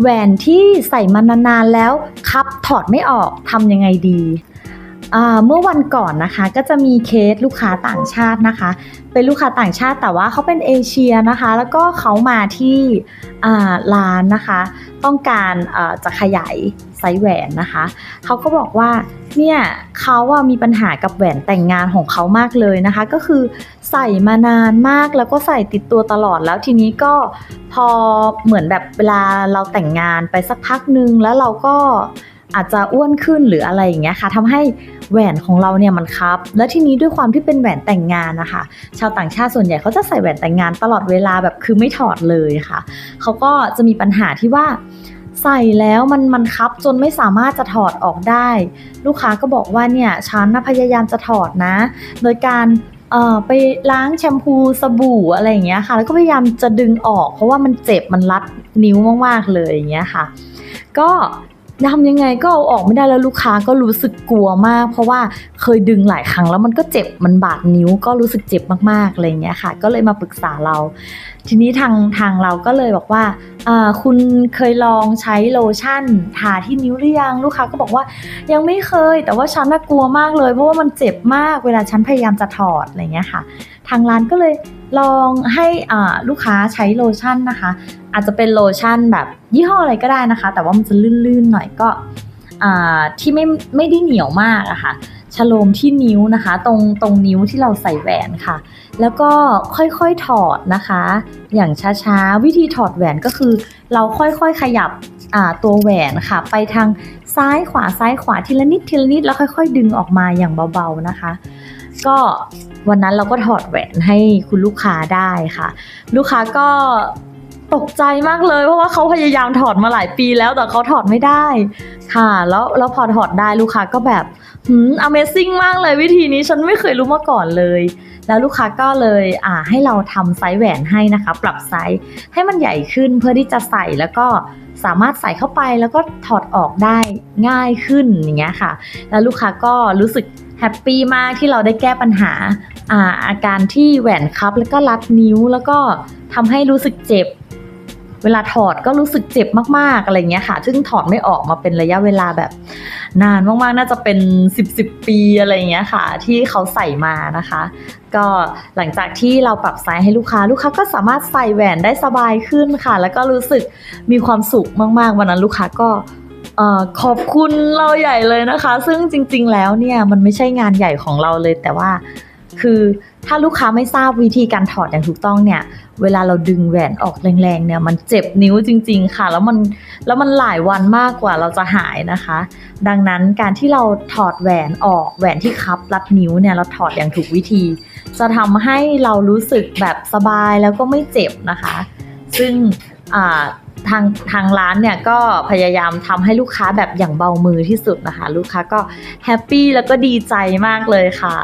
แหวนที่ใส่มานานๆแล้วครับถอดไม่ออกทำยังไงดีอ่าเมื่อวันก่อนนะคะก็จะมีเคสลูกค้าต่างชาตินะคะ เป็นลูกค้าต่างชาติแต่ว่าเขาเป็นเอเชียนะคะ แล้วก็เขามาที่อ่าร้านนะคะ ต้องการจะขยายไซส์แหวนนะคะเขาก็บอกว่า เนี่ยเขาอะมีปัญหากับแหวนแต่งงานของเขามากเลยนะคะ ก็คือใส่มานานมากแล้วก็ใส่ติดตัวตลอดแล้วทีนี้ก็พอเหมือนแบบเวลาเราแต่งงานไปสักพักหนึ่งแล้วเราก็อาจจะอ้วนขึ้นหรืออะไรอย่างเงี้ยค่ะทำให้แหวนของเราเนี่ยมันคับ แล้วทีนี้ด้วยความที่เป็นแหวนแต่งงานนะคะชาวต่างชาติส่วนใหญ่เขาจะใส่แหวนแต่งงานตลอดเวลาแบบคือไม่ถอดเลยค่ะเขาก็จะมีปัญหาที่ว่า ใส่แล้วมันมันคับจนไม่สามารถจะถอดออกได้ ลูกค้าก็บอกว่าเนี่ยฉันนะพยายามจะถอดนะ โดยการเอ่อไปล้างแชมพูสบู่อะไรอย่างเงี้ยค่ะ แล้วก็พยายามจะดึงออก เพราะว่ามันเจ็บมันรัดนิ้วมากๆเลยอย่างเงี้ยค่ะ ก็ ทำยังไงก็เอาออกไม่ได้แล้วลูกค้าก็รู้สึกกลัวมาก เพราะว่าเคยดึงหลายครั้งแล้วมันก็เจ็บมันบาดนิ้วก็รู้สึกเจ็บมากๆอะไรเงี้ยค่ะ ก็เลยมาปรึกษาเรา ทีนี้ทางทางเราก็เลยบอกว่าคุณเคยลองใช้โลชั่นทาที่นิ้วหรือยังลูกค้าก็บอกว่ายังไม่เคย แต่ว่าฉันน่ากลัวมากเลย เพราะว่ามันเจ็บมากเวลาฉันพยายามจะถอดอะไรเงี้ยค่ะ ทางร้านก็เลยลองให้ลูกค้าใช้โลชั่นนะคะ อาจจะเป็นโลชั่นแบบยี่ห้ออะไรก็ได้นะคะ แต่ว่ามันจะลื่นๆหน่อยก็ที่ไม่ไม่ได้เหนียวมากอะค่ะชโลมที่นิ้วนะคะ ตรงตรงนิ้วที่เราใส่แหวนค่ะ แล้วก็ค่อยๆถอดนะคะ อย่างช้าๆ วิธีถอดแหวนก็คือ เราค่อยๆขยับตัวแหวนค่ะ ไปทางซ้ายขวาซ้ายขวาทีละนิดทีละนิดแล้วค่อย ๆ ดึงออกมาอย่างเบาๆนะคะ ก็วันนั้นเราก็ถอดแหวนให้คุณลูกค้าได้ค่ะ ลูกค้าก็ ตกใจมากเลยเพราะว่าเขาพยายามถอดมาหลายปีแล้วแต่เขาถอดไม่ได้ ค่ะ แล้วแล้วพอถอดได้ลูกค้าก็แบบหืม Amazing มากเลยวิธีนี้ฉันไม่เคยรู้มาก่อนเลย แล้วลูกค้าก็เลยอ่าให้เราทำไซส์แหวนให้นะคะ ปรับไซส์ให้มันใหญ่ขึ้นเพื่อที่จะใส่แล้วก็สามารถใส่เข้าไปแล้วก็ถอดออกได้ง่ายขึ้นอย่างเงี้ยค่ะ แล้วลูกค้าก็รู้สึกแฮปปี้มากที่เราได้แก้ปัญหาอาอาการที่แหวนคับแล้วก็รัดนิ้วแล้วก็ทำให้รู้สึกเจ็บ เวลาถอดก็รู้สึกเจ็บมากๆอะไรเงี้ยค่ะ ซึ่งถอดไม่ออกมาเป็นระยะเวลาแบบ นานมากๆ น่าจะเป็น 10บสปีอะไรเงี้ยค่ะ ที่เขาใส่มานะคะ ก็หลังจากที่เราปรับไซส์ให้ลูกค้า ลูกค้าก็สามารถใส่แหวนได้สบายขึ้นค่ะ แล้วก็รู้สึกมีความสุขมากๆ วันนั้นลูกค้าก็ขอบคุณเราใหญ่เลยนะคะ ซึ่งจริง ๆ แล้วเนี่ยมันไม่ใช่งานใหญ่ของเราเลยแต่ว่า คือถ้าลูกค้าไม่ทราบวิธีการถอดอย่างถูกต้องเนี่ย เวลาเราดึงแหวนออกแรงๆเนี่ยมันเจ็บนิ้วจริง ๆ ค่ะ แล้วมันแล้วมันหลายวันมากกว่าเราจะหายนะคะ ดังนั้นการที่เราถอดแหวนออกแหวนที่คับรัดนิ้วเนี่ยเราถอดอย่างถูกวิธี จะทำให้เรารู้สึกแบบสบายแล้วก็ไม่เจ็บนะคะ ซึ่งทางทางร้านเนี่ยก็พยายามทำให้ลูกค้าแบบอย่างเบามือที่สุดนะคะ ลูกค้าก็แฮปปี้แล้วก็ดีใจมากเลยค่ะ